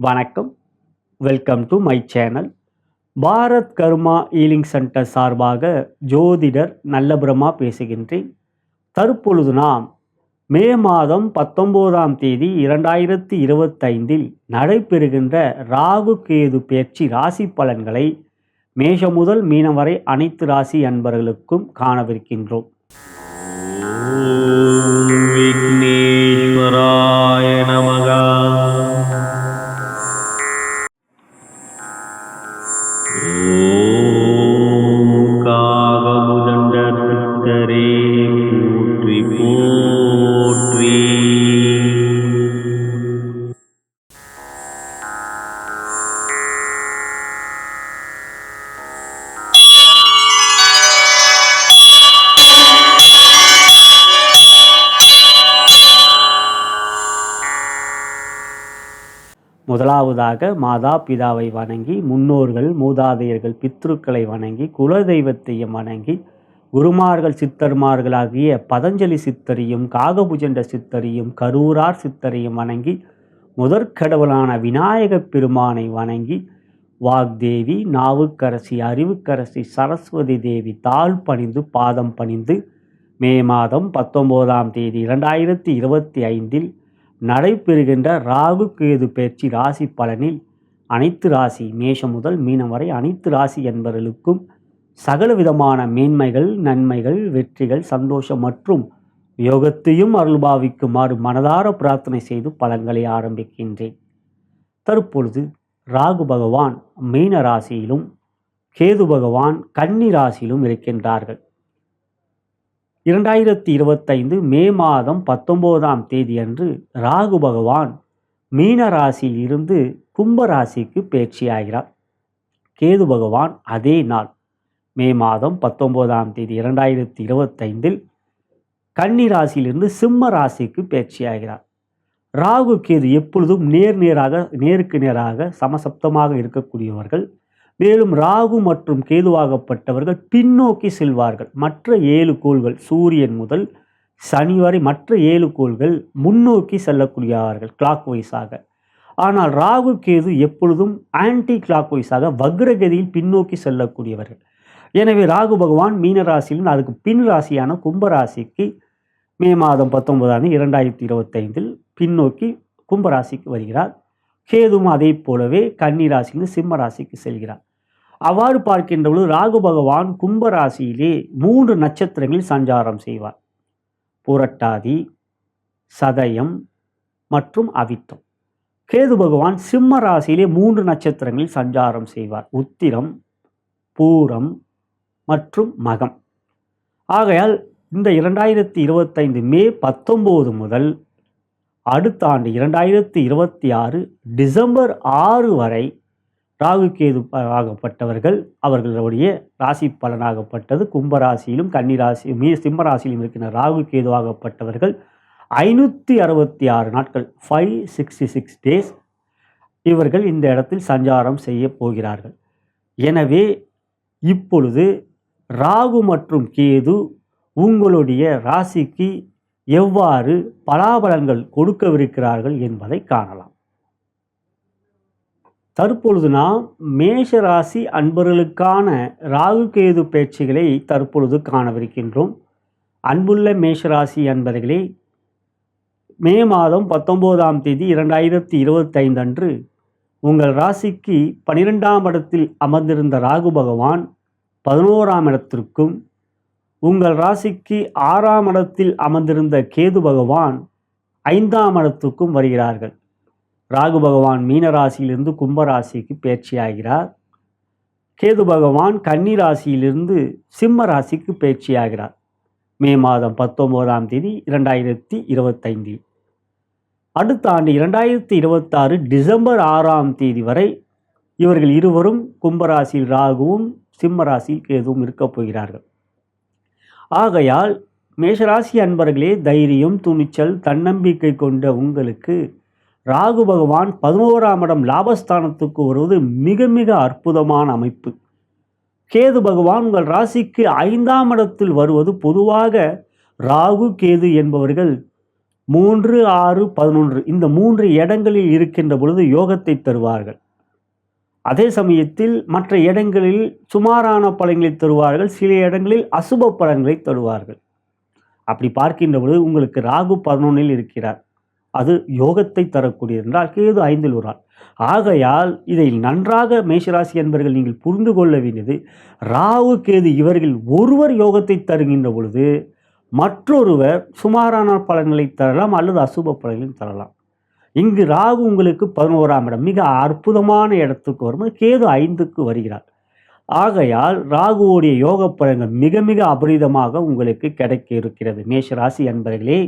வணக்கம். Welcome to my channel Bharat Karma healing centre சார்பாக ஜோதிடர் நல்லபுரமா பேசுகின்றேன். தற்பொழுது நாம் மே மாதம் பத்தொம்போதாம் தேதி இரண்டாயிரத்தி இருபத்தைந்தில் நடைபெறுகின்ற ராகு கேது பேச்சு ராசி பலன்களை மேஷம் முதல் மீனம் வரை அனைத்து ராசி அன்பர்களுக்கும் காணவிருக்கின்றோம். முதலாவதாக மாதா பிதாவை வணங்கி முன்னோர்கள் மூதாதையர்கள் பித்ருக்களை வணங்கி குலதெய்வத்தையும் வணங்கி குருமார்கள் சித்தர்மார்களாகிய பதஞ்சலி சித்தரையும் காகபுஜண்ட சித்தரையும் கரூரார் சித்தரையும் வணங்கி முதற்கடவுளான விநாயகப் பெருமானை வணங்கி வாக்தேவி நாவுக்கரசி அறிவுக்கரசி சரஸ்வதி தேவி தாழ் பணிந்து பாதம் பணிந்து மே மாதம் பத்தொம்போதாம் தேதி இரண்டாயிரத்தி இருபத்தி ஐந்தில் நடைபெறுகின்ற ராகு கேது பயிற்சி ராசி பலனில் அனைத்து ராசி மேஷம் முதல் மீனம் வரை அனைத்து ராசி என்பவர்களுக்கும் சகல விதமான மேன்மைகள் நன்மைகள் வெற்றிகள் சந்தோஷம் மற்றும் யோகத்தையும் அருள்பாவிக்குமாறு மனதார பிரார்த்தனை செய்து பலன்களை ஆரம்பிக்கின்றேன். தற்பொழுது ராகு பகவான் மீன ராசியிலும் கேது பகவான் கன்னி ராசியிலும் இருக்கின்றார்கள். இரண்டாயிரத்தி இருபத்தைந்து மே மாதம் பத்தொம்போதாம் தேதியன்று ராகு பகவான் மீன ராசியில் இருந்து கும்ப ராசிக்கு பயிற்சியாகிறார் கேது பகவான் அதே நாள் மே மாதம் பத்தொம்போதாம் தேதி இரண்டாயிரத்தி இருபத்தைந்தில் கன்னி ராசியிலிருந்து சிம்ம ராசிக்கு பயிற்சியாகிறார் ராகு கேது எப்பொழுதும் நேர் நேராக நேருக்கு நேராக சமசப்தமாக இருக்கக்கூடியவர்கள். மேலும் ராகு மற்றும் கேதுவாகப்பட்டவர்கள் பின்னோக்கி செல்வார்கள். மற்ற ஏழு கோள்கள் சூரியன் முதல் சனி வரை மற்ற ஏழு கோள்கள் முன்னோக்கி செல்லக்கூடியவர்கள் கிளாக் வைஸாக ஆனால் ராகு கேது எப்பொழுதும் ஆன்டி கிளாக் வைஸாக வக்ரகதியில் பின்னோக்கி செல்லக்கூடியவர்கள். எனவே ராகு பகவான் மீனராசியிலும் அதுக்கு பின் ராசியான கும்பராசிக்கு மே மாதம் பத்தொன்பதாம் இரண்டாயிரத்தி இருபத்தைந்தில் பின்னோக்கி கும்பராசிக்கு வருகிறார். கேதுவும் அதே போலவே கன்னி ராசியிலிருந்து சிம்ம ராசிக்கு செல்கிறார். அவ்வாறு பார்க்கின்ற பொழுது ராகு பகவான் கும்பராசியிலே மூன்று நட்சத்திரங்களில் சஞ்சாரம் செய்வார். புரட்டாதி சதயம் மற்றும் அவித்தம். கேது பகவான் சிம்ம ராசியிலே மூன்று நட்சத்திரங்களில் சஞ்சாரம் செய்வார். உத்திரம் பூரம் மற்றும் மகம். ஆகையால் இந்த இரண்டாயிரத்தி இருபத்தைந்து மே பத்தொம்போது முதல் அடுத்த ஆண்டு இரண்டாயிரத்தி இருபத்தி ஆறு டிசம்பர் ஆறு வரை ராகு கேது ஆகப்பட்டவர்கள் அவர்களுடைய ராசி பலனாகப்பட்டது. கும்பராசியிலும் கன்னிராசி மீ சிம்ம ராசியிலும் இருக்கின்ற ராகு கேது ஆகப்பட்டவர்கள் ஐநூற்றி அறுபத்தி ஆறு நாட்கள் ஃபைவ் சிக்ஸ்டி சிக்ஸ் டேஸ் இவர்கள் இந்த இடத்தில் சஞ்சாரம் செய்ய போகிறார்கள். எனவே இப்பொழுது ராகு மற்றும் கேது உங்களுடைய ராசிக்கு எவ்வாறு பலாபலங்கள் கொடுக்கவிருக்கிறார்கள் என்பதை காணலாம். தற்பொழுது நாம் மேஷ ராசி அன்பர்களுக்கான ராகு கேது பேச்சுகளை தற்பொழுது காணவிருக்கின்றோம். அன்புள்ள மேஷராசி அன்பர்களே மே மாதம் பத்தொம்போதாம் தேதி இரண்டாயிரத்தி இருபத்தைந்து அன்று உங்கள் ராசிக்கு பனிரெண்டாம் இடத்தில் அமர்ந்திருந்த ராகு பகவான் பதினோராம் இடத்திற்கும் உங்கள் ராசிக்கு ஆறாம் இடத்தில் அமர்ந்திருந்த கேது பகவான் ஐந்தாம் இடத்துக்கும் வருகிறார்கள். ராகு பகவான் மீன ராசியிலிருந்து கும்பராசிக்கு பயிற்சியாகிறார் கேது பகவான் கன்னி ராசியிலிருந்து சிம்ம ராசிக்கு பயிற்சியாகிறார் மே மாதம் பத்தொம்போதாம் தேதி இரண்டாயிரத்தி இருபத்தைந்தில். அடுத்த ஆண்டு இரண்டாயிரத்தி இருபத்தாறு டிசம்பர் ஆறாம் தேதி வரை இவர்கள் இருவரும் கும்பராசியில் ராகுவும் சிம்ம ராசியில் கேதுவும் இருக்கப் போகிறார்கள். ஆகையால் மேஷராசி அன்பர்களே தைரியம் துணிச்சல் தன்னம்பிக்கை கொண்ட உங்களுக்கு ராகு பகவான் பதினோராம் இடம் லாபஸ்தானத்துக்கு வருவது மிக மிக அற்புதமான அமைப்பு. கேது பகவான் உங்கள் ராசிக்கு ஐந்தாம் இடத்தில் வருவது பொதுவாக ராகு கேது என்பவர்கள் மூன்று ஆறு பதினொன்று இந்த மூன்று இடங்களில் இருக்கின்ற பொழுது யோகத்தை தருவார்கள். அதே சமயத்தில் மற்ற இடங்களில் சுமாரான பலன்களை தருவார்கள் சில இடங்களில் அசுப பலன்களை தருவார்கள். அப்படி பார்க்கின்ற பொழுது உங்களுக்கு ராகு பதினொன்னில் இருக்கிறார். அது யோகத்தை தரக்கூடியது என்றால் கேது ஐந்தில் ஒரு ஆள். ஆகையால் இதை நன்றாக மேஷராசி என்பர்கள் நீங்கள் புரிந்து கொள்ள வேண்டியது ராகு கேது இவர்கள் ஒருவர் யோகத்தை தருகின்ற பொழுது மற்றொருவர் சுமாரான பலன்களை தரலாம் அல்லது அசுப பலன்களையும் தரலாம். இங்கு ராகு உங்களுக்கு பதினோராம் இடம். மிக அற்புதமான இடத்துக்கு வரும்போது கேது ஐந்துக்கு வருகிறார். ஆகையால் ராகுவோடைய யோக பலன்கள் மிக மிக அபரிதமாக உங்களுக்கு கிடைக்க இருக்கிறது. மேஷராசி என்பர்களே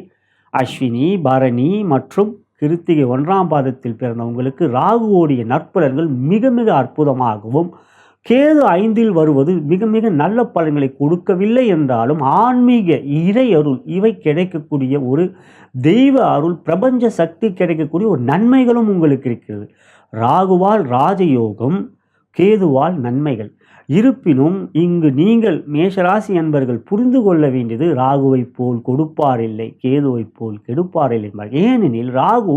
அஸ்வினி பரணி மற்றும் கிருத்திகை ஒன்றாம் பாதத்தில் பிறந்த உங்களுக்கு ராகுவோடைய நற்பலன்கள் மிக மிக அற்புதமாகவும் கேது ஐந்தில் வருவது மிக மிக நல்ல பலன்களை கொடுக்கவில்லை என்றாலும் ஆன்மீக இறை அருள் இவை கிடைக்கக்கூடிய ஒரு தெய்வ அருள் பிரபஞ்ச சக்தி கிடைக்கக்கூடிய ஒரு நன்மைகளும் உங்களுக்கு இருக்கிறது. ராகுவால் ராஜயோகம் கேதுவால் நன்மைகள். இருப்பினும் இங்கு நீங்கள் மேஷராசி என்பர்கள் புரிந்து கொள்ள வேண்டியது ராகுவைப் போல் கொடுப்பாரில்லை கேதுவைப் போல் கெடுப்பாரில்லை என்பார் ஏனெனில் ராகு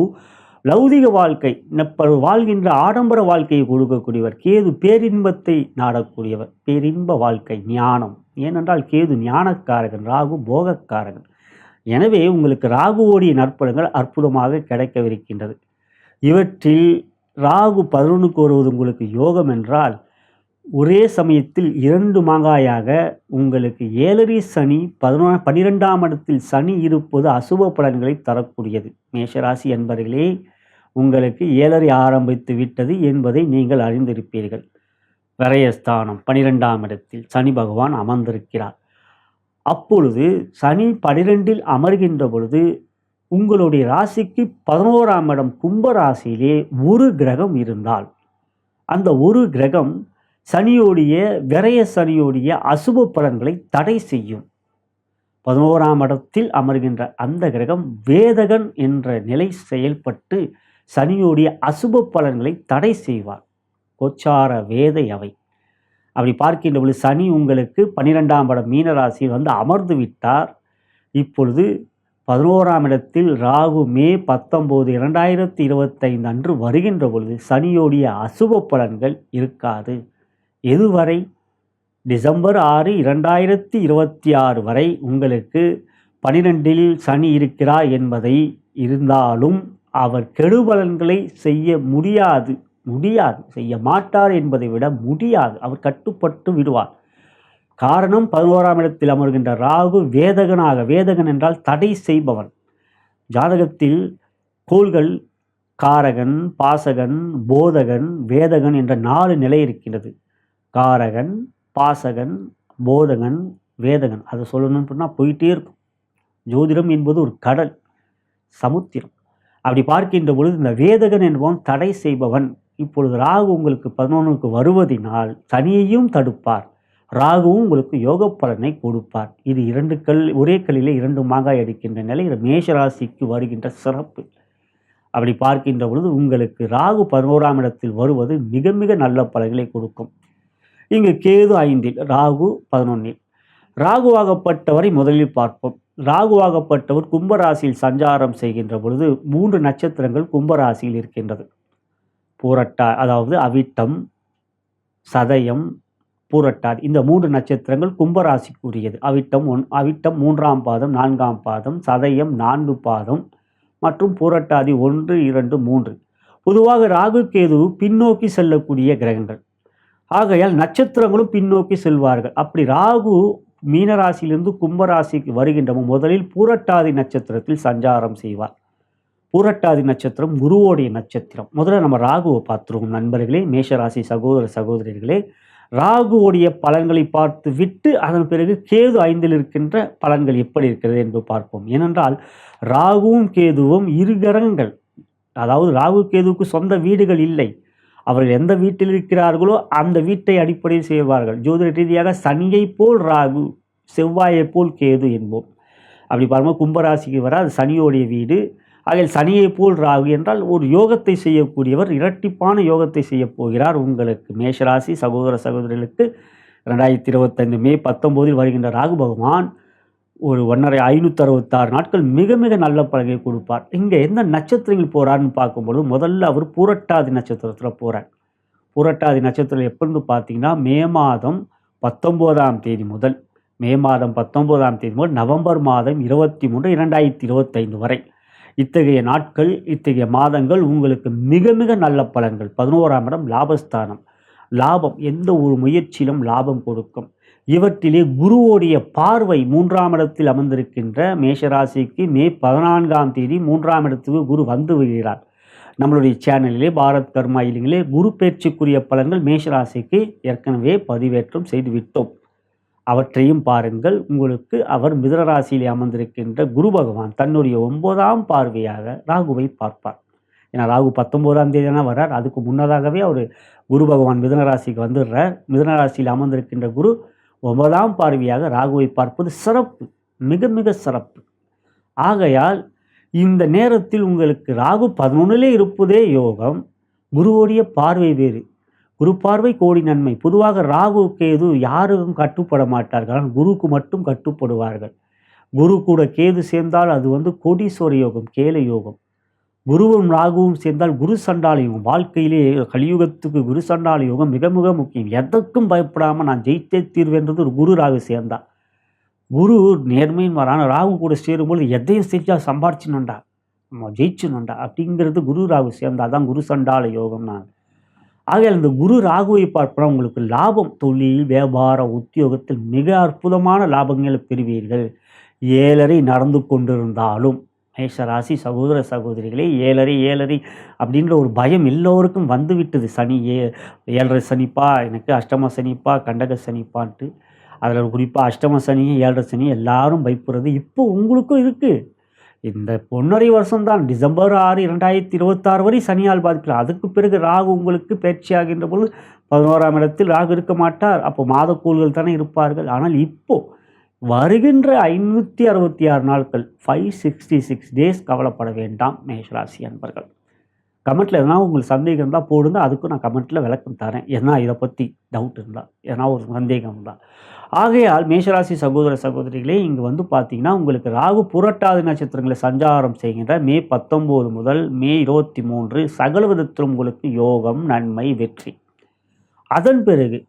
லௌதிக வாழ்க்கை வாழ்கின்ற ஆடம்பர வாழ்க்கையை கொடுக்கக்கூடியவர். கேது பேரின்பத்தை நாடக்கூடியவர். பேரின்ப வாழ்க்கை ஞானம். ஏனென்றால் கேது ஞானக்காரகன் ராகு போகக்காரகன். எனவே உங்களுக்கு ராகுவோடைய நற்பலங்கள் அற்புதமாக கிடைக்கவிருக்கின்றது. இவற்றில் ராகு பதினொன்றுக்கு வருவது உங்களுக்கு யோகம் என்றால் ஒரே சமயத்தில் இரண்டு மாங்காயாக உங்களுக்கு ஏழரை சனி பதினொன்று பன்னிரெண்டாம் இடத்தில் சனி இருப்பது அசுப பலன்களை தரக்கூடியது. மேஷராசி என்பர்களே உங்களுக்கு ஏழரை ஆரம்பித்து விட்டது என்பதை நீங்கள் அறிந்திருப்பீர்கள். விரயஸ்தானம் பனிரெண்டாம் இடத்தில் சனி பகவான் அமர்ந்திருக்கிறார். அப்பொழுது சனி பனிரெண்டில் அமர்கின்ற பொழுது உங்களுடைய ராசிக்கு பதினோராம் இடம் கும்ப ராசியிலே ஒரு கிரகம் இருந்தால் அந்த ஒரு கிரகம் சனியோடைய விரைய சனியோடைய அசுப பலன்களை தடை செய்யும். பதினோராம் இடத்தில் அமர்கின்ற அந்த கிரகம் வேதகன் என்ற நிலை செயல்பட்டு சனியோடைய அசுப பலன்களை தடை செய்வார். கோச்சார வேதை அவை. அப்படி பார்க்கின்ற பொழுது சனி உங்களுக்கு பன்னிரெண்டாம் படம் மீனராசியில் வந்து அமர்ந்து விட்டார். இப்பொழுது பதினோராம் இடத்தில் ராகு மே பத்தொம்போது இரண்டாயிரத்தி இருபத்தைந்து அன்று வருகின்ற பொழுது சனியோடைய அசுப பலன்கள் இருக்காது. எதுவரை? டிசம்பர் ஆறு இரண்டாயிரத்தி இருபத்தி ஆறு வரை உங்களுக்கு பனிரெண்டில் சனி இருக்கிறார் என்பதை இருந்தாலும் அவர் கெடுபலன்களை செய்ய முடியாது முடியாது செய்ய மாட்டார் என்பதை விட முடியாது. அவர் கட்டுப்பட்டு விடுவார். காரணம் பதினோராம் இடத்தில் அமர்கின்ற ராகு வேதகனாக வேதகன் என்றால் தடை செய்பவன். ஜாதகத்தில் கோள்கள் காரகன் பாசகன் போதகன் வேதகன் என்ற நாலு நிலை இருக்கின்றது. காரகன் பாசகன் போதகன் வேதகன். அதை சொல்லணும்னு சொன்னால் போயிட்டே இருக்கும். ஜோதிடம் என்பது ஒரு கடல் சமுத்திரம். அப்படி பார்க்கின்ற பொழுது இந்த வேதகன் என்பவன் தடை செய்பவன். இப்பொழுது ராகு உங்களுக்கு பதினொன்றுக்கு வருவதினால் சனியையும் தடுப்பார். ராகுவும் உங்களுக்கு யோக பலனை கொடுப்பார். இது இரண்டு கல் ஒரே கல்லில் இரண்டு மாங்காய் அடிக்கின்ற நிலை மேஷ ராசிக்கு வருகின்ற சிறப்பு. அப்படி பார்க்கின்ற பொழுது உங்களுக்கு ராகு பதினோராம் இடத்தில் வருவது மிக மிக நல்ல பலன்களை கொடுக்கும். இங்கு கேது ஐந்தில் ராகு பதினொன்னில். ராகுவாகப்பட்டவரை முதலில் பார்ப்போம். ராகுவாகப்பட்டவர் கும்பராசியில் சஞ்சாரம் செய்கின்ற பொழுது மூன்று நட்சத்திரங்கள் கும்பராசியில் இருக்கின்றது. பூரட்டா அதாவது அவிட்டம் சதயம் பூரட்டாதி இந்த மூன்று நட்சத்திரங்கள் கும்பராசிக்குரியது. அவிட்டம் ஒன் அவிட்டம் மூன்றாம் பாதம் நான்காம் பாதம் சதயம் நான்கு பாதம் மற்றும் பூரட்டாதி ஒன்று இரண்டு மூன்று. பொதுவாக ராகு கேது பின்னோக்கி செல்லக்கூடிய கிரகங்கள். ஆகையால் நட்சத்திரங்களும் பின்னோக்கி செல்வார்கள். அப்படி ராகு மீனராசியிலிருந்து கும்பராசிக்கு வருகின்ற முதலில் பூரட்டாதி நட்சத்திரத்தில் சஞ்சாரம் செய்வார். பூரட்டாதி நட்சத்திரம் குருவோடைய நட்சத்திரம். முதல்ல நம்ம ராகுவை பார்த்துருவோம் நண்பர்களே மேஷராசி சகோதர சகோதரிகளே. ராகுவோடைய பலன்களை பார்த்து விட்டு அதன் பிறகு கேது ஐந்தில் இருக்கின்ற பலன்கள் எப்படி இருக்கிறது என்று பார்ப்போம். ஏனென்றால் ராகுவும் கேதுவும் இரு கிரகங்கள் அதாவது ராகு கேதுவுக்கு சொந்த வீடுகள் இல்லை. அவர்கள் எந்த வீட்டில் இருக்கிறார்களோ அந்த வீட்டை அடிப்படையில் செய்வார்கள். ஜோதிட ரீதியாக சனியை போல் ராகு செவ்வாயை போல் கேது என்போம். அப்படி பாருங்கள் கும்பராசிக்கு வர அது சனியோடைய வீடு. அதில் சனியை போல் ராகு என்றால் ஒரு யோகத்தை செய்யக்கூடியவர் இரட்டிப்பான யோகத்தை செய்யப் போகிறார் உங்களுக்கு. மேஷராசி சகோதர சகோதரிகளுக்கு ரெண்டாயிரத்தி இருபத்தைந்து மே பத்தொம்போதில் வருகின்ற ராகு பகவான் ஒரு ஒன்றரை ஐநூற்றி அறுபத்தாறு நாட்கள் மிக மிக நல்ல பலனை கொடுப்பார். இங்கே எந்த நட்சத்திரங்கள் போகிறாருன்னு பார்க்கும்பொழுது முதல்ல அவர் புரட்டாதி நட்சத்திரத்தில் போகிறார் புரட்டாதி நட்சத்திரம் எப்பொழுது பார்த்தீங்கன்னா மே மாதம் பத்தொம்போதாம் தேதி முதல் மே மாதம் பத்தொம்போதாம் தேதி முதல் நவம்பர் மாதம் இருபத்தி மூன்று இரண்டாயிரத்தி இருபத்தைந்து வரை. இத்தகைய நாட்கள் இத்தகைய மாதங்கள் உங்களுக்கு மிக மிக நல்ல பலன்கள். பதினோராம் இடம் லாபஸ்தானம். லாபம் எந்த ஒரு முயற்சியிலும் லாபம் கொடுக்கும். இவற்றிலே குருவோடைய பார்வை மூன்றாம் இடத்தில் அமர்ந்திருக்கின்ற மேஷராசிக்கு மே பதினான்காம் தேதி மூன்றாம் இடத்துக்கு குரு வந்து விடுகிறார். நம்மளுடைய சேனலிலே பாரத் கர்மா இல்லைங்களே குரு பேச்சுக்குரிய பலன்கள் மேஷராசிக்கு ஏற்கனவே பதிவேற்றம் செய்துவிட்டோம். அவற்றையும் பாருங்கள். உங்களுக்கு அவர் மிதனராசியிலே அமர்ந்திருக்கின்ற குரு பகவான் தன்னுடைய ஒன்பதாம் பார்வையாக ராகுவை பார்ப்பார். ஏன்னா ராகு பத்தொம்போதாம் தேதி தானே வர்றார். அதுக்கு முன்னதாகவே அவர் குரு பகவான் மிதனராசிக்கு வந்துடுறார். மிதனராசியில் அமர்ந்திருக்கின்ற குரு ஒன்பதாம் பார்வையாக ராகுவை பார்ப்பது சிறப்பு மிக மிக சிறப்பு. ஆகையால் இந்த நேரத்தில் உங்களுக்கு ராகு பதினொன்றிலே இருப்பதே யோகம் குருவுடைய பார்வை வேறு. குரு பார்வை கோடி நன்மை. பொதுவாக ராகு கேது யாருக்கும் கட்டுப்பட மாட்டார்கள். ஆனால் குருவுக்கு மட்டும் கட்டுப்படுவார்கள். குரு கூட கேது சேர்ந்தால் அது வந்து கோடீஸ்வர யோகம் கேல யோகம். குருவும் ராகுவும் சேர்ந்தால் குரு சண்டால யோகம். வாழ்க்கையிலே கலியுகத்துக்கு குரு சண்டால யோகம் மிக மிக முக்கியம். எதற்கும் பயப்படாமல் நான் ஜெயித்தே தீர்வேன்றது ஒரு குரு ராகு சேர்ந்தா. குரு நேர்மையின் வரான. ராகு கூட சேரும்போது எதையும் செஞ்சால் சம்பாரிச்சினுண்டா. நம்ம ஜெயிச்சணுண்டா அப்படிங்கிறது குரு ராகு சேர்ந்தால் தான் குரு சண்டால யோகம் நான். ஆகையால் இந்த குரு ராகுவை பார்ப்போம் உங்களுக்கு லாபம். தொழில் வியாபார உத்தியோகத்தில் மிக அற்புதமான லாபங்களை பெறுவீர்கள். ஏழரை நடந்து கொண்டிருந்தாலும் மேஷராசி சகோதர சகோதரிகளே ஏழரை ஏழரை அப்படின்ற ஒரு பயம் எல்லோருக்கும் வந்து விட்டது சனி ஏ ஏழரை சனிப்பா எனக்கு அஷ்டம சனிப்பா கண்டக சனிப்பான்ட்டு. அதில் குறிப்பாக அஷ்டம சனி ஏழரை சனி எல்லாரும் பயப்படுறது இப்போ உங்களுக்கும் இருக்குது இந்த பொன்னரை வருஷம்தான். டிசம்பர் ஆறு இரண்டாயிரத்தி இருபத்தாறு வரை சனியால் பாதிப்பில் அதுக்கு பிறகு ராகு உங்களுக்கு பயிற்சியாகின்ற பொழுது பதினோராம் இடத்தில் ராகு இருக்க மாட்டார். அப்போ மாதக்கூல்கள் தானே இருப்பார்கள். ஆனால் இப்போது வருகின்ற ஐநூற்றி அறுபத்தி ஆறு நாட்கள் ஃபைவ் சிக்ஸ்டி சிக்ஸ் டேஸ் கவலைப்பட வேண்டாம் மேஷராசி அன்பர்கள். கமெண்ட்டில் எதனா உங்களுக்கு சந்தேகம் இருந்தால் போடுங்க அதுக்கும் நான் கமெண்ட்டில் விளக்கம் தரேன். ஏன்னா இதை பற்றி டவுட் இருந்தால் ஏன்னா ஒரு சந்தேகம் இருந்தால் ஆகையால் மேஷராசி சகோதர சகோதரிகளே இங்கே வந்து பார்த்தீங்கன்னா உங்களுக்கு ராகு புரட்டாதி நட்சத்திரங்களை சஞ்சாரம் செய்கின்ற மே பத்தொம்போது முதல் மே இருபத்தி மூன்று சகல விதத்திலும் உங்களுக்கு யோகம் நன்மை வெற்றி. அதன் பிறகு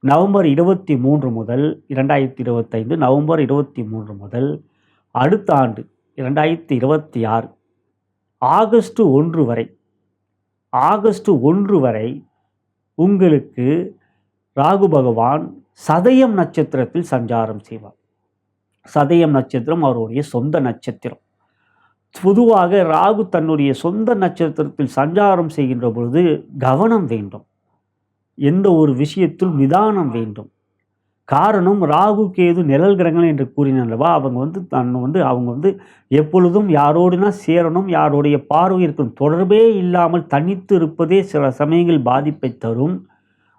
நவம்பர் இருபத்தி மூன்று முதல் இரண்டாயிரத்தி இருபத்தைந்து நவம்பர் இருபத்தி மூன்று முதல் அடுத்த ஆண்டு இரண்டாயிரத்தி இருபத்தி ஆறு ஆகஸ்ட் ஒன்று வரை ஆகஸ்ட் ஒன்று வரை உங்களுக்கு ராகு பகவான் சதயம் நட்சத்திரத்தில் சஞ்சாரம் செய்வார். சதயம் நட்சத்திரம் அவருடைய சொந்த நட்சத்திரம். பொதுவாக ராகு தன்னுடைய சொந்த நட்சத்திரத்தில் சஞ்சாரம் செய்கின்ற பொழுது கவனம் வேண்டும். எந்த ஒரு விஷயத்தில் நிதானம் வேண்டும். காரணம் ராகு கேது நிழல் கிரகங்கள் என்று கூறினல்லவா அவங்க வந்து தன் வந்து அவங்க வந்து எப்பொழுதும் யாரோடுனா சேரணும் யாருடைய பார்வை இருக்கும் தொடர்பே இல்லாமல் தனித்து இருப்பதே சில சமயங்கள் பாதிப்பை தரும்.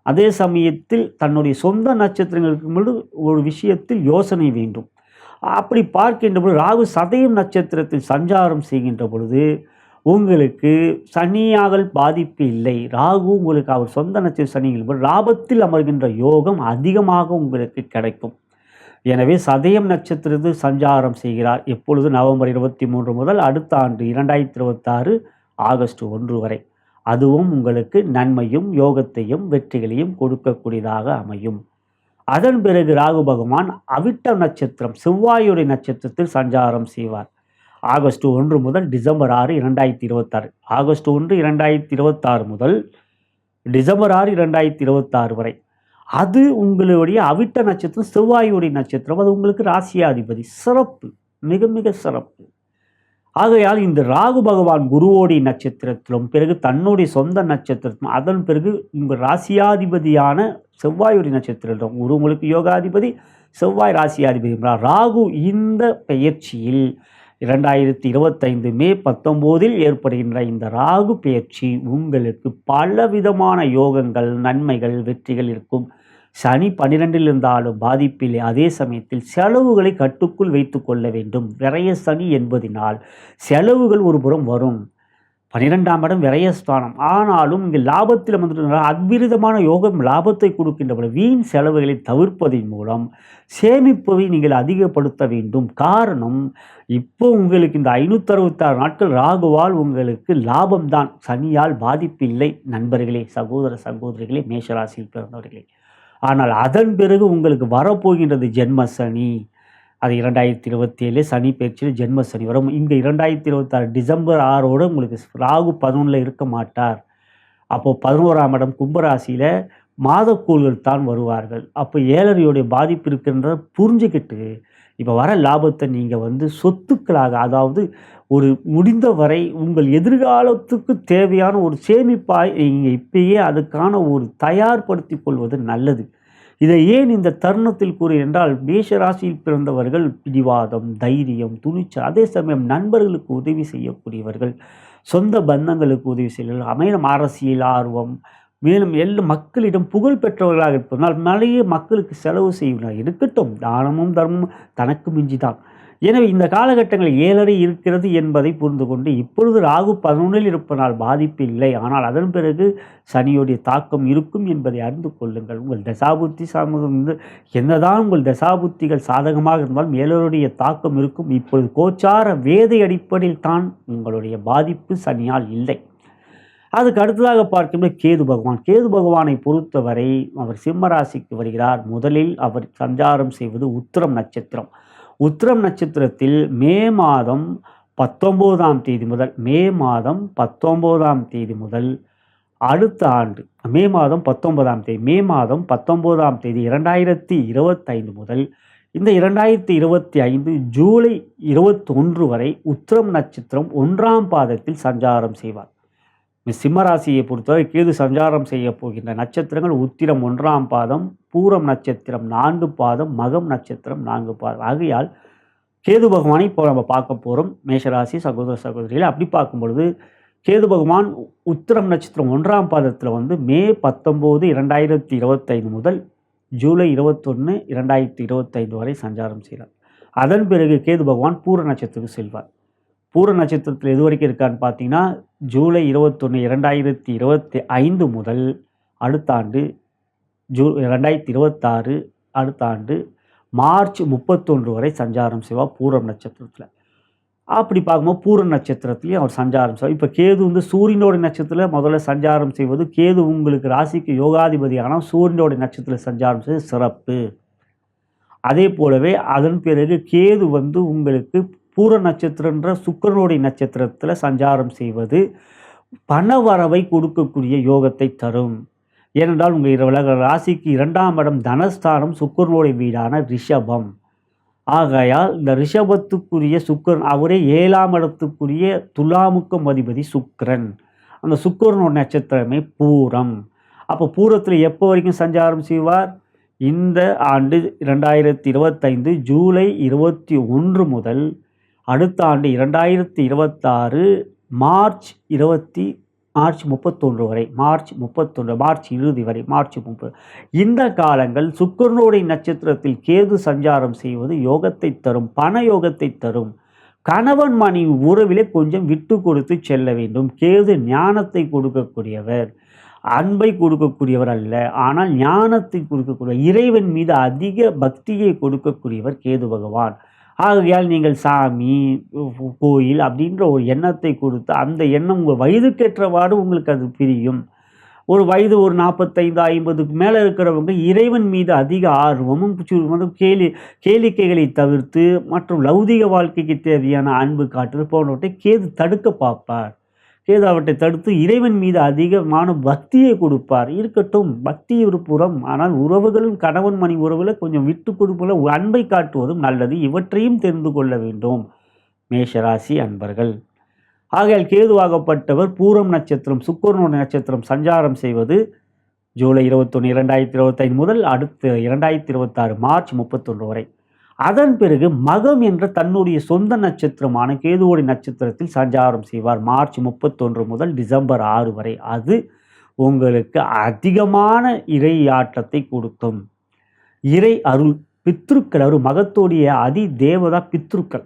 அதே சமயத்தில் தன்னுடைய சொந்த நட்சத்திரங்களுக்கு முழு ஒரு விஷயத்தில் யோசனை வேண்டும். அப்படி பார்க்கின்ற பொழுது ராகு சதயம் நட்சத்திரத்தில் சஞ்சாரம் செய்கின்ற பொழுது உங்களுக்கு சனியாகல் பாதிப்பு இல்லை. ராகு உங்களுக்கு அவர் சொந்த நட்சத்திர சனிகள் லாபத்தில் அமர்கின்ற யோகம் அதிகமாக உங்களுக்கு கிடைக்கும். எனவே சதயம் நட்சத்திரத்தில் சஞ்சாரம் செய்கிறார். எப்பொழுது நவம்பர் இருபத்தி மூன்று முதல் அடுத்த ஆண்டு இரண்டாயிரத்தி இருபத்தாறு ஆகஸ்ட் ஒன்று வரை. அதுவும் உங்களுக்கு நன்மையும் யோகத்தையும் வெற்றிகளையும் கொடுக்கக்கூடியதாக அமையும். அதன் பிறகு ராகு பகவான் அவிட்ட நட்சத்திரம் செவ்வாயுடைய நட்சத்திரத்தில் சஞ்சாரம் செய்வார். ஆகஸ்ட் ஒன்று முதல் டிசம்பர் ஆறு இரண்டாயிரத்தி இருபத்தாறு. ஆகஸ்ட் ஒன்று இரண்டாயிரத்தி இருபத்தாறு முதல் டிசம்பர் ஆறு இரண்டாயிரத்தி இருபத்தாறு வரை. அது உங்களுடைய அவிட்ட நட்சத்திரம் செவ்வாயுடைய நட்சத்திரம். அது உங்களுக்கு ராசியாதிபதி. சிறப்பு. மிக மிக சிறப்பு. ஆகையால் இந்த ராகு பகவான் குருவோடைய நட்சத்திரத்திலும் பிறகு தன்னுடைய சொந்த நட்சத்திரத்திலும் அதன் பிறகு உங்கள் ராசியாதிபதியான செவ்வாயுடைய நட்சத்திரத்திலும் குரு உங்களுக்கு யோகாதிபதி செவ்வாய் ராசியாதிபதி ராகு இந்த பெயர்ச்சியில் இரண்டாயிரத்தி இருபத்தைந்து மே பத்தொம்போதில் ஏற்படுகின்ற இந்த ராகு பெயர்ச்சி உங்களுக்கு பலவிதமான யோகங்கள் நன்மைகள் வெற்றிகள் இருக்கும். சனி பன்னிரெண்டில் இருந்தாலும் பாதிப்பில்லை அதே சமயத்தில் செலவுகளை கட்டுக்குள் வைத்து கொள்ள வேண்டும். விரைய சனி என்பதினால் செலவுகள் ஒரு புறம் வரும். பன்னிரெண்டாம் இடம் விரயஸ்தானம். ஆனாலும் இங்கே லாபத்தில் வந்துட்டு அத்விதமான யோகம் லாபத்தை கொடுக்கின்ற வீண் செலவுகளை தவிர்ப்பதன் மூலம் சேமிப்பதை நீங்கள் அதிகப்படுத்த வேண்டும். காரணம் இப்போ உங்களுக்கு இந்த ஐநூற்றறுபத்தாறு நாட்கள் ராகுவால் உங்களுக்கு லாபம்தான். சனியால் பாதிப்பில்லை நண்பர்களே சகோதர சகோதரிகளே மேஷராசியில் பிறந்தவர்களே. ஆனால் அதன் பிறகு உங்களுக்கு வரப்போகின்றது ஜென்ம சனி. அது இரண்டாயிரத்தி இருபத்தி ஏழு சனி பயிற்சியில் ஜென்ம சனி வரும். இங்கே இரண்டாயிரத்தி இருபத்தாறு டிசம்பர் ஆறோடு உங்களுக்கு ராகு பதினொன்றில் இருக்க மாட்டார். அப்போது பதினோராம் இடம் கும்பராசியில் மாதக்கூழ்கள் தான் வருவார்கள். அப்போ ஏழரையுடைய பாதிப்பு இருக்கின்ற புரிஞ்சுக்கிட்டு இப்போ வர லாபத்தை நீங்கள் வந்து சொத்துக்களாக அதாவது ஒரு முடிந்த வரை உங்கள் எதிர்காலத்துக்கு தேவையான ஒரு சேமிப்பாய் நீங்கள் இப்பயே அதுக்கான ஒரு தயார்படுத்தி கொள்வது நல்லது. இதை ஏன் இந்த தருணத்தில் கூறு என்றால் மேஷ ராசியில் பிறந்தவர்கள் பிடிவாதம் தைரியம் துணிச்சல் அதே சமயம் நண்பர்களுக்கு உதவி செய்யக்கூடியவர்கள் சொந்த பந்தங்களுக்கு உதவி செய்யலாம் அமையம் அரசியல் ஆர்வம் மேலும் எல்லா மக்களிடம் புகழ் பெற்றவர்களாக இருப்பதனால் நிறைய மக்களுக்கு செலவு செய்வனர் இருக்கட்டும் தானமும் தர்மமும் தனக்கு மிஞ்சிதான். எனவே இந்த காலகட்டங்களில் ஏழரை இருக்கிறது என்பதை புரிந்து கொண்டு இப்பொழுது ராகு பதினொன்றில் இருப்பதனால் பாதிப்பு இல்லை. ஆனால் அதன் பிறகு சனியுடைய தாக்கம் இருக்கும் என்பதை அறிந்து கொள்ளுங்கள். உங்கள் தசாபுத்தி சார்ந்து என்னதான் உங்கள் தசாபுத்திகள் சாதகமாக இருந்தாலும் ஏழருடைய தாக்கம் இருக்கும். இப்பொழுது கோச்சார வேதை அடிப்படையில் தான் உங்களுடைய பாதிப்பு சனியால் இல்லை. அதுக்கு அடுத்ததாக பார்க்கும்போது கேது பகவான். கேது பகவானை பொறுத்தவரை அவர் சிம்மராசிக்கு வருகிறார். முதலில் அவர் சஞ்சாரம் செய்வது உத்திரம் நட்சத்திரம். உத்திரம் நட்சத்திரத்தில் மே மாதம் பத்தொம்போதாம் தேதி முதல் மே மாதம் பத்தொம்போதாம் தேதி முதல் அடுத்த ஆண்டு மே மாதம் பத்தொன்பதாம் தேதி மே மாதம் பத்தொம்போதாம் தேதி இரண்டாயிரத்தி இருபத்தைந்து முதல் இந்த இரண்டாயிரத்தி இருபத்தி ஐந்து ஜூலை இருபத்தொன்று வரை உத்திரம் நட்சத்திரம் ஒன்றாம் பாதத்தில் சஞ்சாரம் செய்வார். சிம்மராசியை பொறுத்தவரை கேது சஞ்சாரம் செய்ய போகின்ற நட்சத்திரங்கள் உத்திரம் ஒன்றாம் பாதம் பூரம் நட்சத்திரம் நான்கு பாதம் மகம் நட்சத்திரம் நான்கு பாதம். ஆகையால் கேது பகவானை இப்போ நம்ம பார்க்க போகிறோம் மேஷராசி சகோதர சகோதரிகள் அப்படி பார்க்கும் பொழுது கேது பகவான் உத்திரம் நட்சத்திரம் ஒன்றாம் பாதத்தில் வந்து மே பத்தொம்போது இரண்டாயிரத்தி இருபத்தைந்து முதல் ஜூலை இருபத்தொன்று இரண்டாயிரத்தி இருபத்தைந்து வரை சஞ்சாரம் செய்கிறார். அதன் பிறகு கேது பகவான் பூர நட்சத்திரத்துக்கு செல்வார். பூர நட்சத்திரத்தில் எது வரைக்கும் இருக்கான்னு பார்த்தீங்கன்னா ஜூலை இருபத்தொன்று இரண்டாயிரத்தி இருபத்தி ஐந்து முதல் அடுத்த ஆண்டு ஜூ ரெண்டாயிரத்தி இருபத்தாறு அடுத்த ஆண்டு மார்ச் முப்பத்தொன்று வரை சஞ்சாரம் செய்வார் பூரம் நட்சத்திரத்தில். அப்படி பார்க்கும்போது பூர நட்சத்திரத்துலேயும் அவர் சஞ்சாரம் செய்வார். இப்போ கேது வந்து சூரியனோட நட்சத்திரத்தில் முதல்ல சஞ்சாரம் செய்வது கேது உங்களுக்கு ராசிக்கு யோகாதிபதி ஆனால் சூரியனோட நட்சத்திரத்தில் சஞ்சாரம் செய்வது சிறப்பு. அதே போலவே அதன் பிறகு கேது வந்து உங்களுக்கு பூர நட்சத்திரன்ற சுக்கரனுடைய நட்சத்திரத்தில் சஞ்சாரம் செய்வது பணவரவை கொடுக்கக்கூடிய யோகத்தை தரும். ஏனென்றால் உங்கள் இரவு ராசிக்கு இரண்டாம் இடம் தனஸ்தானம் சுக்கரனுடைய வீடான ரிஷபம். ஆகையால் இந்த ரிஷபத்துக்குரிய சுக்கரன் அவரே ஏழாம் இடத்துக்குரிய துலாமுக்கம் அதிபதி சுக்கரன். அந்த சுக்கரனோட நட்சத்திரமே பூரம். அப்போ பூரத்தில் எப்போ வரைக்கும் சஞ்சாரம் செய்வார்? இந்த ஆண்டு இரண்டாயிரத்தி இருபத்தைந்து ஜூலை இருபத்தி ஒன்று முதல் அடுத்த ஆண்டு இரண்டாயிரத்தி இருபத்தாறு மார்ச் இருபத்தி மார்ச் முப்பத்தொன்று வரை மார்ச் முப்பத்தொன்று மார்ச் இறுதி வரை மார்ச் முப்பது இந்த காலங்கள் சுக்கரனுடைய நட்சத்திரத்தில் கேது சஞ்சாரம் செய்வது யோகத்தை தரும் பண யோகத்தை தரும். கணவன் மனைவி உறவிலே கொஞ்சம் விட்டு கொடுத்து செல்ல வேண்டும். கேது ஞானத்தை கொடுக்கக்கூடியவர். அன்பை கொடுக்கக்கூடியவர் அல்ல. ஆனால் ஞானத்தை கொடுக்கக்கூடிய இறைவன் மீது அதிக பக்தியை கொடுக்கக்கூடியவர் கேது பகவான். ஆகையால் நீங்கள் சாமி கோயில் அப்படின்ற ஒரு எண்ணத்தை கொடுத்து அந்த எண்ணம் உங்கள் வயதுக்கேற்றவாறு உங்களுக்கு அது பிரியும். ஒரு வயது ஒரு நாற்பத்தைந்து ஐம்பதுக்கு மேலே இருக்கிறவங்க இறைவன் மீது அதிக ஆர்வமும் கேலி கேளிக்கைகளை தவிர்த்து மற்றும் லௌதிக வாழ்க்கைக்கு தேவையான அன்பு காட்டுறது போன்றவற்றை கேது தடுக்க பார்ப்பார். அவற்றை தடுத்து இறைவன் மீது அதிகமான பக்தியை கொடுப்பார். இருக்கட்டும் பக்தி ஒரு புறம். ஆனால் உறவுகளும் கணவன் மணி உறவுகளை கொஞ்சம் விட்டு கொடுப்பதில் அன்பை காட்டுவதும் நல்லது. இவற்றையும் தெரிந்து கொள்ள வேண்டும். மேஷராசி அன்பர்கள். ஆகையால் கேதுவாகப்பட்டவர் பூரம் நட்சத்திரம் சுக்கரனோட நட்சத்திரம் சஞ்சாரம் செய்வது ஜூலை இருபத்தொன்று இரண்டாயிரத்தி இருபத்தைந்து முதல் அடுத்த இரண்டாயிரத்தி இருபத்தாறு மார்ச் முப்பத்தொன்று வரை. அதன் பிறகு மகம் என்ற தன்னுடைய சொந்த நட்சத்திரமான கேதுவோடி நட்சத்திரத்தில் சஞ்சாரம் செய்வார். மார்ச் முப்பத்தொன்று முதல் டிசம்பர் ஆறு வரை. அது உங்களுக்கு அதிகமான இறை ஆற்றத்தை கொடுக்கும். இறை அருள் பித்ருக்கள் அருள் மகத்தோடைய அதி தேவதா பித்ருக்கள்.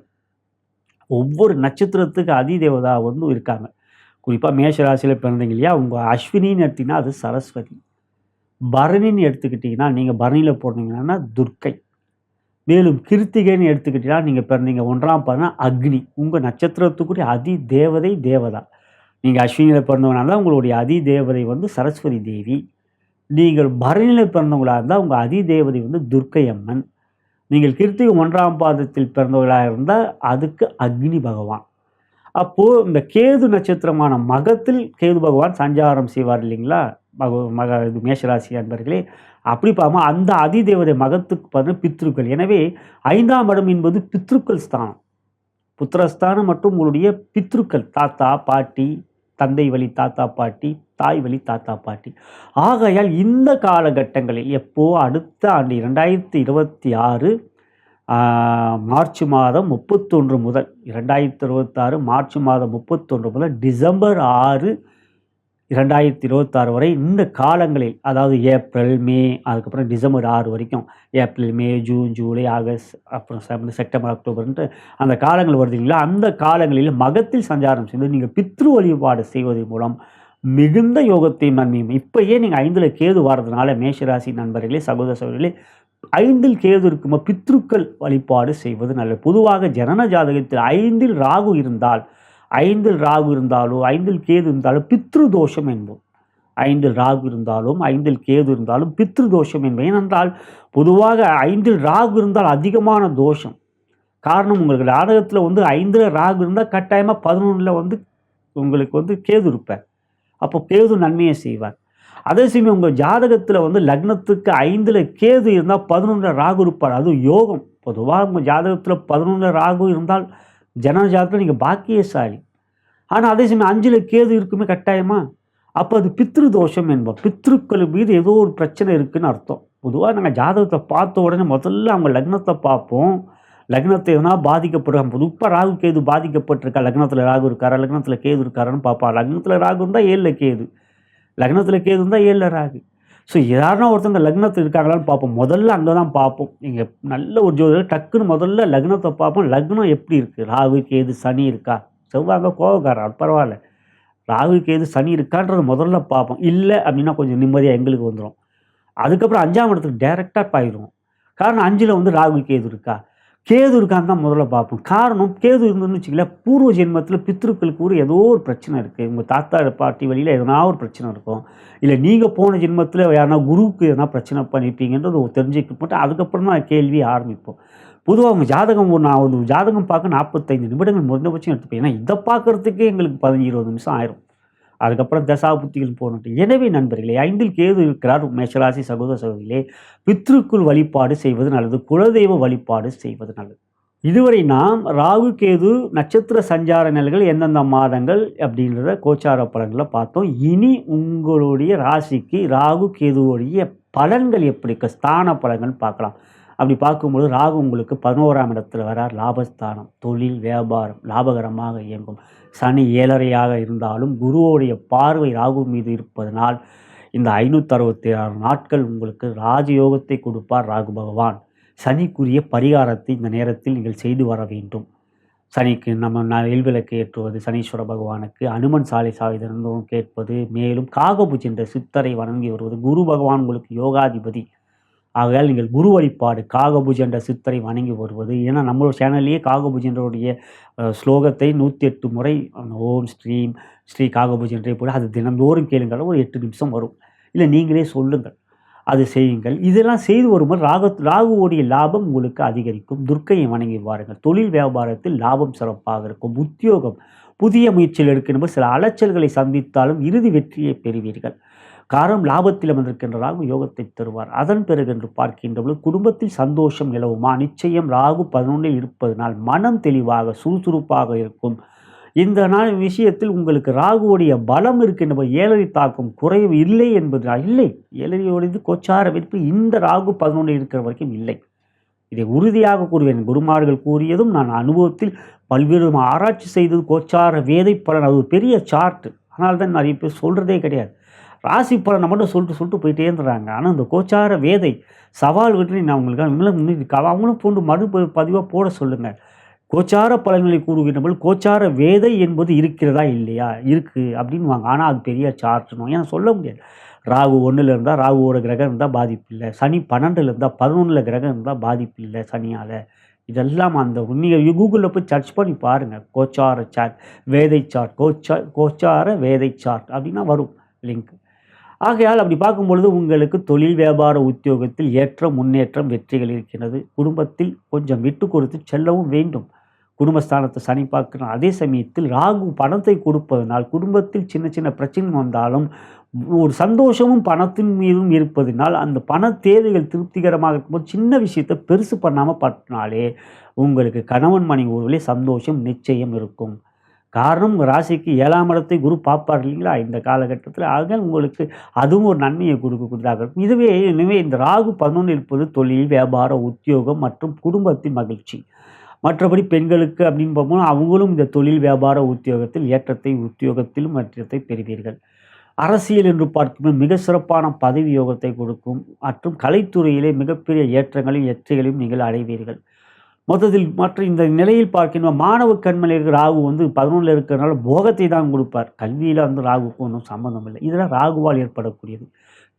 ஒவ்வொரு நட்சத்திரத்துக்கு அதி தேவதா வந்து இருக்காங்க. குறிப்பாக மேஷராசியில் பிறந்தீங்க இல்லையா? உங்கள் அஸ்வினின்னு எடுத்தீங்கன்னா அது சரஸ்வதி. பரணின்னு எடுத்துக்கிட்டிங்கன்னா நீங்கள் பரணியில் போனீங்கன்னா துர்க்கை. மேலும் கிருத்திகைன்னு எடுத்துக்கிட்டீங்கன்னா நீங்கள் பிறந்தீங்க. ஒன்றாம் பாருன்னா அக்னி. உங்கள் நட்சத்திரத்துக்குரிய அதி தேவதை. தேவதா நீங்கள் அஸ்வினியில் பிறந்தவனால உங்களுடைய அதி தேவதை வந்து சரஸ்வதி தேவி. நீங்கள் பரணியில் பிறந்தவங்களாக இருந்தால் உங்கள் அதி தேவதை வந்து துர்க்கை அம்மன் நீங்கள் கிருத்திகை ஒன்றாம் பாதத்தில் பிறந்தவர்களாக இருந்தால் அதுக்கு அக்னி பகவான். அப்போது இந்த கேது நட்சத்திரமான மகத்தில் கேது பகவான் சஞ்சாரம் செய்வார் இல்லைங்களா? மக மக இது மேஷராசி அன்பர்களே. அப்படி பார்ப்போம் அந்த அதிதேவதை மகத்துக்கு பார்த்தா பித்ருக்கள். எனவே ஐந்தாம் இடம் என்பது பித்ருக்கள் ஸ்தானம். புத்திரஸ்தானம் மற்றும் உங்களுடைய பித்ருக்கள் தாத்தா பாட்டி தந்தை வழி தாத்தா பாட்டி தாய் வழி தாத்தா பாட்டி. ஆகையால் இந்த காலகட்டங்களில் எப்போ அடுத்த ஆண்டு இரண்டாயிரத்தி இருபத்தி ஆறு மார்ச் மாதம் முப்பத்தொன்று முதல் இரண்டாயிரத்தி இருபத்தாறு மார்ச் மாதம் முப்பத்தொன்று முதல் டிசம்பர் ஆறு இரண்டாயிரத்தி இருபத்தாறு வரை இந்த காலங்களில் அதாவது ஏப்ரல் மே அதுக்கப்புறம் டிசம்பர் ஆறு வரைக்கும் April May June July August அப்புறம் செப்டம்பர் அக்டோபர்ன்ட்டு அந்த காலங்கள் வருது இல்லைங்களா? அந்த காலங்களில் மகத்தில் சஞ்சாரம் செய்து நீங்கள் பித்ரு வழிபாடு செய்வதன் மூலம் மிகுந்த யோகத்தையும் நன்மையும் இப்போயே நீங்கள் ஐந்தில் கேது வர்றதுனால மேஷராசி நண்பர்களே சகோதர சகோதரிகளே ஐந்தில் கேது இருக்குமோ பித்ருக்கள் வழிபாடு செய்வது நல்லது. பொதுவாக ஜனன ஜாதகத்தில் ஐந்தில் ராகு இருந்தால் ஐந்தில் ராகு இருந்தாலோ ஐந்தில் கேது இருந்தாலும் பித்ரு தோஷம் என்போம். ஐந்தில் ராகு இருந்தாலும் ஐந்தில் கேது இருந்தாலும் பித்ரு தோஷம் என்பது ஏனென்றால் பொதுவாக ஐந்தில் ராகு இருந்தால் அதிகமான தோஷம். காரணம் உங்களுக்கு ஜாதகத்தில் வந்து ஐந்தில் ராகு இருந்தால் கட்டாயமாக பதினொன்றில் வந்து உங்களுக்கு வந்து கேது இருப்பார். அப்போ கேது நன்மையை செய்வார். அதே சமயம் உங்கள் ஜாதகத்தில் வந்து லக்னத்துக்கு ஐந்தில் கேது இருந்தால் பதினொன்றில் ராகு இருப்பார். அது யோகம். பொதுவாக உங்கள் ஜாதகத்தில் பதினொன்றில் ராகு இருந்தால் ஜனஜாதத்தில் நீங்கள் பாக்கியசாலி. ஆனால் அதே சமயம் அஞ்சில் கேது இருக்குமே கட்டாயமாக அப்போ அது பித்ரு தோஷம் என்போம். பித்ருக்கள் மீது ஏதோ ஒரு பிரச்சனை இருக்குதுன்னு அர்த்தம். பொதுவாக நாங்கள் ஜாதகத்தை பார்த்த உடனே முதல்ல அவங்க லக்னத்தை பார்ப்போம். லக்னத்தை எதனா பாதிக்கப்படுறாங்க பொதுப்பாக ராகு கேது பாதிக்கப்பட்டிருக்கா? லக்னத்தில் ராகு இருக்காரா? லக்னத்தில் கேது இருக்காரான்னு பார்ப்பா லக்னத்தில் ராகு இருந்தால் ஏழில் கேது. லக்னத்தில் கேது இருந்தால் ஏழில் ராகு. ஸோ யாருன்னா ஒருத்தவங்க லக்னத்தில் இருக்காங்களான்னு பார்ப்போம். முதல்ல அங்கே தான் பார்ப்போம். நீங்கள் நல்ல ஒரு ஜோதிடர் டக்குன்னு முதல்ல லக்னத்தை பார்ப்போம். லக்னம் எப்படி இருக்குது ராகு கேது சனி இருக்கா? செவ்வாங்க கோவக்காரன் அது பரவாயில்ல. ராகு கேது சனி இருக்கான்றது முதல்ல பார்ப்போம். இல்லை அப்படின்னா கொஞ்சம் நிம்மதியாக எங்களுக்கு வந்துடும் அதுக்கப்புறம் அஞ்சாம் இடத்துக்கு டைரெக்டாக பாயிடுவோம். காரணம் அஞ்சில் வந்து ராகு கேது இருக்கா? கேது இருக்கான்னு தான் முதல்ல பார்ப்போம். காரணம் கேது இருந்ததுன்னு வச்சுக்கல பூர்வ ஜென்மத்தில் பித்திருக்களுக்கு கூட ஏதோ ஒரு பிரச்சனை இருக்குது உங்கள் தாத்தா பாட்டி வழியில் எதனா ஒரு பிரச்சனை இருக்கும். இல்லை நீங்கள் போன ஜென்மத்தில் யாருன்னா குருவுக்கு எதனா பிரச்சனை பண்ணியிருப்பீங்கன்றது தெரிஞ்சுக்க மட்டும் அதுக்கப்புறம் தான் கேள்வி ஆரம்பிப்போம். பொதுவாக உங்கள் ஜாதகம் ஒரு நான் ஒரு ஜாதகம் பார்க்க நாற்பத்தைந்து நிமிடங்கள் முடிந்தபட்சம் எடுத்துப்பேன் ஏன்னா இதை பார்க்குறதுக்கே எங்களுக்கு பதினஞ்சு இருபது நிமிஷம் ஆயிரும். அதுக்கப்புறம் தசா புத்திகள் போகணும் எனவே நண்பர்களே ஐந்தில் கேது இருக்கிறார். மேஷராசி சகோதர சகோதரிகளே பித்ருக்குள் வழிபாடு செய்வது நல்லது. குலதெய்வ வழிபாடு செய்வது நல்லது. இதுவரை நாம் ராகு கேது நட்சத்திர சஞ்சார நிலைகள் எந்தெந்த மாதங்கள் அப்படின்றத கோச்சார பலன்களை பார்த்தோம். இனி உங்களுடைய ராசிக்கு ராகு கேதுவோடைய பலன்கள் எப்படி இருக்க? ஸ்தான பலன்கள் பார்க்கலாம். அப்படி பார்க்கும்போது ராகு உங்களுக்கு பதினோராம் இடத்துல வரார். லாபஸ்தானம் தொழில் வியாபாரம் லாபகரமாக இயங்கும். சனி ஏழரையாக இருந்தாலும் குருவோடைய பார்வை ராகு மீது இருப்பதனால் இந்த ஐநூற்றி அறுபத்தி ஆறு நாட்கள் உங்களுக்கு ராஜயோகத்தை கொடுப்பார் ராகு பகவான். சனிக்குரிய பரிகாரத்தை இந்த நேரத்தில் நீங்கள் செய்து வர வேண்டும். சனிக்கு நம்ம நெல்விளக்கு ஏற்றுவது சனீஸ்வர பகவானுக்கு அனுமன் சாலை சாலை தினந்தோறும் கேட்பது மேலும் காகபூஜ் என்ற சித்தரை வணங்கி வருவது குரு பகவான் உங்களுக்கு யோகாதிபதி. ஆகையால் நீங்கள் குரு வழிபாடு காகபுஜ் என்ற சித்தரை வணங்கி வருவது. ஏன்னா நம்மளோட சேனல்லையே காகபூஜன்றோடைய ஸ்லோகத்தை நூற்றி எட்டு முறை ஓம் ஸ்ரீம் ஸ்ரீ காகபுஜ் என்றே போல அது தினந்தோறும் கேளுங்கள். ஒரு எட்டு நிமிஷம் வரும். இல்லை நீங்களே சொல்லுங்கள். அது செய்யுங்கள். இதெல்லாம் செய்து வரும்போது ராகு ராகுவோடைய லாபம் உங்களுக்கு அதிகரிக்கும். துர்க்கையை வணங்கி வாருங்கள். தொழில் வியாபாரத்தில் லாபம் சிறப்பாக இருக்கும். உத்தியோகம் புதிய முயற்சியில் எடுக்கணும். சில அலைச்சல்களை சந்தித்தாலும் இறுதி வெற்றியை பெறுவீர்கள். காரணம் லாபத்தில் அமர்ந்திருக்கின்ற ராகு யோகத்தை தருவார். அதன் பிறகு என்று பார்க்கின்ற பொழுது குடும்பத்தில் சந்தோஷம் நிலவுமா? நிச்சயம் ராகு பதினொன்றில் இருப்பதனால் மனம் தெளிவாக சுறுசுறுப்பாக இருக்கும். இந்த நாள் விஷயத்தில் உங்களுக்கு ராகுவுடைய பலம் இருக்கின்ற போது ஏழரை தாக்கம் குறைவு இல்லை என்பது இல்லை. ஏழரையோடு கோச்சார வைப்பு இந்த ராகு பதினொன்று இருக்கிற வரைக்கும் இல்லை. இதை உறுதியாக கூறுவேன். குருமார்கள் கூறியதும் நான் அனுபவத்தில் பல்வேறு ஆராய்ச்சி செய்தது கோச்சார வேதை பலன் அது ஒரு பெரிய சார்ட் ஆனால் தான் நிறைய பேர் சொல்கிறதே கிடையாது. ராசி பலனை மட்டும் சொல்லிட்டு சொல்லிட்டு போயிட்டே இருந்துறாங்க. ஆனால் இந்த கோச்சார வேதை சவால் விட்டு நான் உங்களுக்கு அவங்களும் அவங்களும் போன்று மறு பதிவாக போட சொல்லுங்கள் கோச்சார பலன்களை கூறுகின்றபோது கோச்சார வேதை என்பது இருக்கிறதா இல்லையா? இருக்குது அப்படின்வாங்க ஆனால் அது பெரிய சார்ட்னு ஏன்னா சொல்ல முடியாது. ராகு ஒன்றில் இருந்தால் ராகுவோட கிரகம் இருந்தால் பாதிப்பு இல்லை. சனி பன்னெண்டில் இருந்தால் பதினொன்றில் கிரகம் இருந்தால் பாதிப்பு இல்லை சனியால். இதெல்லாம் அந்த நீங்கள் கூகுளில் போய் சர்ச் பண்ணி பாருங்கள் கோச்சார சார்ட் வேதை சார்ட் கோச்சா கோச்சார வேதை சார்ட் அப்படின்னா வரும் லிங்க் ஆகையால் அப்படி பார்க்கும் பொழுது உங்களுக்கு தொழில் வியாபார உத்தியோகத்தில் ஏற்ற முன்னேற்றம் வெற்றிகள் இருக்கிறது. குடும்பத்தில் கொஞ்சம் விட்டு கொடுத்து செல்லவும் வேண்டும். குடும்பஸ்தானத்தை சனி பார்க்கணும் அதே சமயத்தில் ராகு பணத்தை கொடுப்பதனால் குடும்பத்தில் சின்ன சின்ன பிரச்சனை வந்தாலும் ஒரு சந்தோஷமும் பணத்தின் மீதும் இருப்பதனால் அந்த பண தேவைகள் திருப்திகரமாக இருக்கும்போது சின்ன விஷயத்தை பெருசு பண்ணாமல் பண்ணாலே உங்களுக்கு கணவன் மனைவி உறவிலே சந்தோஷம் நிச்சயம் இருக்கும். காரணம் உங்கள் ராசிக்கு ஏழாம் இடத்தை குரு பார்ப்பார் இல்லைங்களா? இந்த காலகட்டத்தில். ஆக உங்களுக்கு அதுவும் ஒரு நன்மையை கொடுக்கக்கூடியதாக இருக்கும். இதுவே எனவே இந்த ராகு பதினொன்று இருப்பது தொழில் வியாபார உத்தியோகம் மற்றும் குடும்பத்தின் மகிழ்ச்சி. மற்றபடி பெண்களுக்கு அப்படின்னு பார்க்கும்போது அவங்களும் இந்த தொழில் வியாபார உத்தியோகத்தில் ஏற்றத்தை உத்தியோகத்திலும் ஏற்றத்தை பெறுவீர்கள். அரசியல் என்று பார்க்கும்போது மிக சிறப்பான பதவி யோகத்தை கொடுக்கும் மற்றும் கலைத்துறையிலே மிகப்பெரிய ஏற்றங்களையும் வெற்றிகளையும் நீங்கள் அடைவீர்கள். மொத்தத்தில் மற்ற இந்த நிலையில் பார்க்கின்ற மாணவ கண்மலை இருக்கிற ராகு வந்து பதினொன்றில் இருக்கிறனால போகத்தை தான் கொடுப்பார். கல்வியில் வந்து ராகுக்கு ஒன்றும் சம்மந்தம் இல்லை. இதெல்லாம் ராகுவால் ஏற்படக்கூடியது.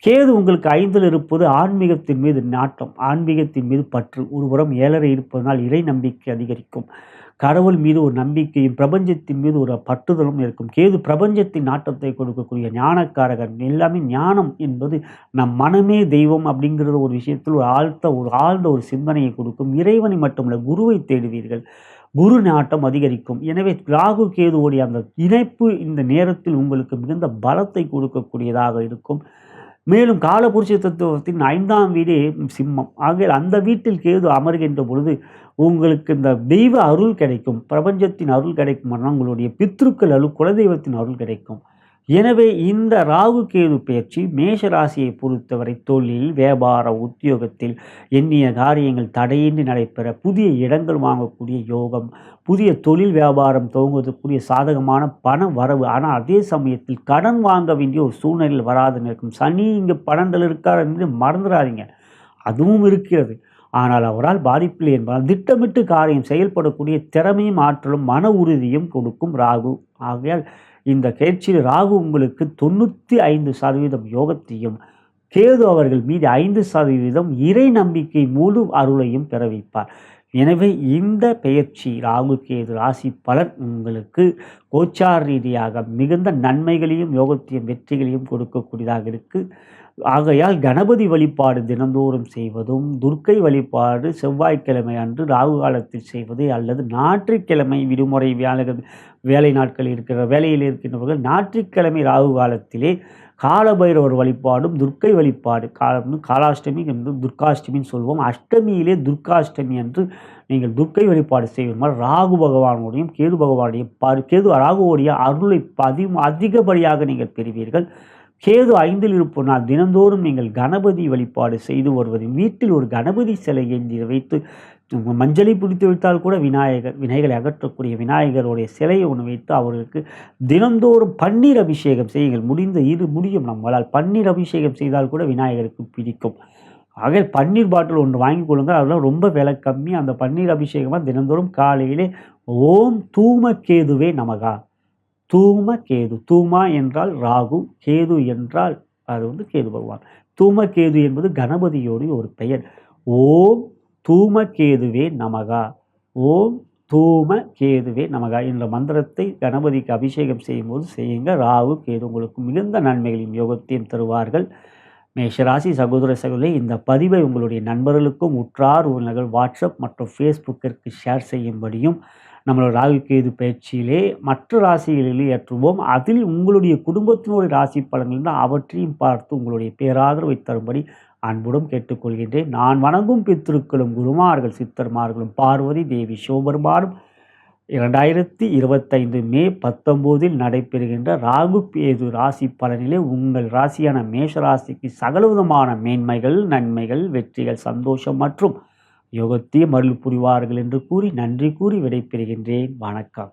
கேது உங்களுக்கு ஐந்தில் இருப்பது ஆன்மீகத்தின் மீது நாட்டம் ஆன்மீகத்தின் மீது பற்று. ஒருபுறம் ஏழரை இருப்பதனால் இறை நம்பிக்கை அதிகரிக்கும். கடவுள் மீது ஒரு நம்பிக்கையும் பிரபஞ்சத்தின் மீது ஒரு பட்டுதலும் இருக்கும். கேது பிரபஞ்சத்தின் நாட்டத்தை கொடுக்கக்கூடிய ஞானக்காரகன். எல்லாமே ஞானம் என்பது நம் மனமே தெய்வம் அப்படிங்கிற ஒரு விஷயத்தில் ஒரு ஆழ்த்த ஒரு ஆழ்ந்த ஒரு சிந்தனையை கொடுக்கும். இறைவனை மட்டுமல்ல குருவை தேடுவீர்கள். குரு நாட்டம் அதிகரிக்கும். எனவே ராகு கேதுவோடைய அந்த இணைப்பு இந்த நேரத்தில் உங்களுக்கு மிகுந்த பலத்தை கொடுக்கக்கூடியதாக இருக்கும். மேலும் காலபுருஷ தத்துவத்தின் ஐந்தாம் வீடே சிம்மம். ஆகையால் அந்த வீட்டில் கேது அமர்கின்ற பொழுது உங்களுக்கு இந்த தெய்வ அருள் கிடைக்கும். பிரபஞ்சத்தின் அருள் கிடைக்கும் உங்களுடைய பித்ருக்கள் அருள் குலதெய்வத்தின் அருள் கிடைக்கும். எனவே இந்த ராகு கேது பயிற்சி மேஷ ராசியை பொறுத்தவரை தொழில் வியாபார உத்தியோகத்தில் எண்ணிய காரியங்கள் தடையின்றி நடைபெற புதிய இடங்கள் வாங்கக்கூடிய யோகம் புதிய தொழில் வியாபாரம் துவங்குவதற்குரிய சாதகமான பண வரவு. ஆனால் அதே சமயத்தில் கடன் வாங்க வேண்டிய ஒரு சூழ்நிலையில் வராதுன்னு இருக்கும் சனி இங்கே பணங்கள் இருக்கார் என்று மறந்துடாதீங்க. அதுவும் இருக்கிறது. ஆனால் அவரால் பாதிப்பில்லை என்பதால் திட்டமிட்டு காரியம் செயல்படக்கூடிய திறமையும் ஆற்றலும் மன உறுதியும் கொடுக்கும் ராகு. ஆகையால் இந்த கேட்சியில் ராகு உங்களுக்கு தொண்ணூற்றி ஐந்து சதவீதம் யோகத்தையும் கேது அவர்கள் மீது ஐந்து சதவீதம் இறை நம்பிக்கை முழு அருளையும் பெற வைப்பார் எனவே இந்த பெயர்ச்சி ராகு கேது ராசி பலன் உங்களுக்கு கோச்சார் ரீதியாக மிகுந்த நன்மைகளையும் யோகத்தையும் வெற்றிகளையும் கொடுக்கக்கூடியதாக இருக்குது ஆகையால் கணபதி வழிபாடு தினந்தோறும் செய்வதும் துர்க்கை வழிபாடு செவ்வாய்க்கிழமை அன்று ராகு காலத்தில் செய்வது அல்லது ஞாயிற்றுக்கிழமை விடுமுறை வேலை வேலை நாட்கள் இருக்கிற வேலையில் இருக்கின்றவர்கள் ஞாயிற்றுக்கிழமை ராகு காலத்திலே காலபைரவர் வழிபாடும் துர்க்கை வழிபாடு காலம் காலாஷ்டமி என்று துர்காஷ்டமின்னு சொல்வோம். அஷ்டமியிலே துர்காஷ்டமி என்று நீங்கள் துர்க்கை வழிபாடு செய்வது ராகு பகவானுடையும் கேது பகவானுடைய கேது ராகுவோடைய அருளை பதி அதிகப்படியாக நீங்கள் பெறுவீர்கள். கேது ஐந்தில் இருப்பனால் தினந்தோறும் நீங்கள் கணபதி வழிபாடு செய்து வருவது வீட்டில் ஒரு கணபதி சிலை ஏந்தி வைத்து மஞ்சளை பிடித்து வைத்தால் கூட விநாயகர் வினைகளை அகற்றக்கூடிய விநாயகருடைய சிலையை ஒன்று வைத்து அவர்களுக்கு தினந்தோறும் பன்னீர் அபிஷேகம் செய்யுங்கள். முடிந்த இரு முடியும் நம்மளால். பன்னீர் அபிஷேகம் செய்தால் கூட விநாயகருக்கு பிடிக்கும். ஆக பன்னீர் பாட்டில் ஒன்று வாங்கி கொள்ளுங்கள். அதெல்லாம் ரொம்ப விலை கம்மி. அந்த பன்னீர் அபிஷேகமாக தினந்தோறும் காலையிலே ஓம் தூமக்கேதுவே நமகா. தூம கேது. தூமா என்றால் ராகு கேது என்றால் அது வந்து கேது பகவான். தூம கேது என்பது கணபதியோடைய ஒரு பெயர். ஓம் தூம கேதுவே நமகா. ஓம் தூம கேதுவே நமகா என்ற மந்திரத்தை கணபதிக்கு அபிஷேகம் செய்யும்போது செய்யுங்க. ராகு கேது உங்களுக்கு மிகுந்த நன்மைகளையும் யோகத்தையும் தருவார்கள். மேஷராசி சகோதர சகோதரி இந்த பதிவை உங்களுடைய நண்பர்களுக்கும் உற்றார் உறவினர்கள் வாட்ஸ்அப் மற்றும் ஃபேஸ்புக்கிற்கு ஷேர் செய்யும்படியும் நம்மளோட ராகு கேது பயிற்சியிலே மற்ற ராசிகளில் ஏற்றுவோம். அதில் உங்களுடைய குடும்பத்தினுடைய ராசி பலன்கள் தான் அவற்றையும் பார்த்து உங்களுடைய பேராதரவை தரும்படி அன்புடன் கேட்டுக்கொள்கின்றேன். நான் வணங்கும் பித்திருக்களும் குருமார்கள் சித்தர்மார்களும் பார்வதி தேவி சிவபெருமானும் இரண்டாயிரத்தி இருபத்தைந்து மே பத்தொம்போதில் நடைபெறுகின்ற ராகு பேது ராசி பலனிலே உங்கள் ராசியான மேஷ ராசிக்கு சகலவிதமான மேன்மைகள் நன்மைகள் வெற்றிகள் சந்தோஷம் மற்றும் யோகத்தையும் அருள் புரிவார்கள் என்று கூறி நன்றி கூறி விடைபெறுகின்றேன். வணக்கம்.